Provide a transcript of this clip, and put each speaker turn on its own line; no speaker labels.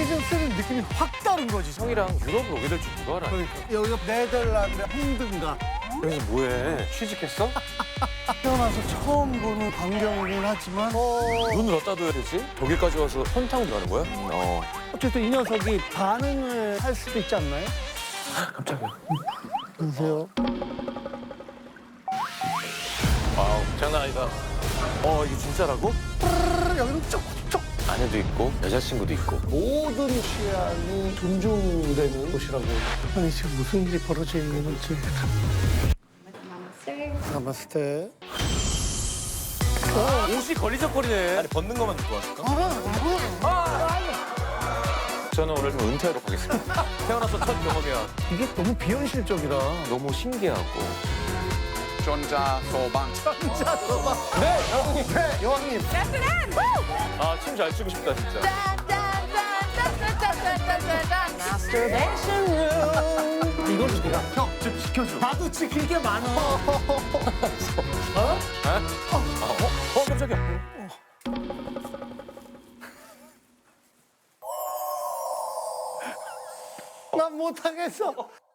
시즌 3 느낌이 확 다른 거지.
형이랑 유럽을 오게 될 줄 누가 알아?
그러니까 여기가 네덜란드 홍등가
여기서 뭐해? 취직했어?
태어나서 처음 보는 광경이긴 하지만
눈을 어디다 둬야 되지? 독일까지 와서 선 타고 가는 거야? 어.
어쨌든 이 녀석이 반응을 할 수도 있지 않나요?
깜짝이야.
보세요.
와우, 장난 아니다. 어, 이게 진짜라고?
여기는 쪽쪽
아내도 있고, 여자친구도 있고.
모든 취향이 존중되는 곳이라고. 아니 지금 무슨 일이 벌어져 있는지. 나마스테.
옷이 걸리적거리네. 아니, 벗는 것만 듣고 왔을까? 저는 오늘 좀 은퇴하러 가겠습니다. 태어나서 첫 경험이야.
이게 너무 비현실적이다.
너무 신기하고.
전자 소방
네, 여왕님. 네, 여왕님.
아, 춤 잘 추고 싶다, 진짜.
이걸 우리가 형, 좀 지켜줘. 나도 지킬 게 많아.
어, 깜짝이야.
난 못하겠어.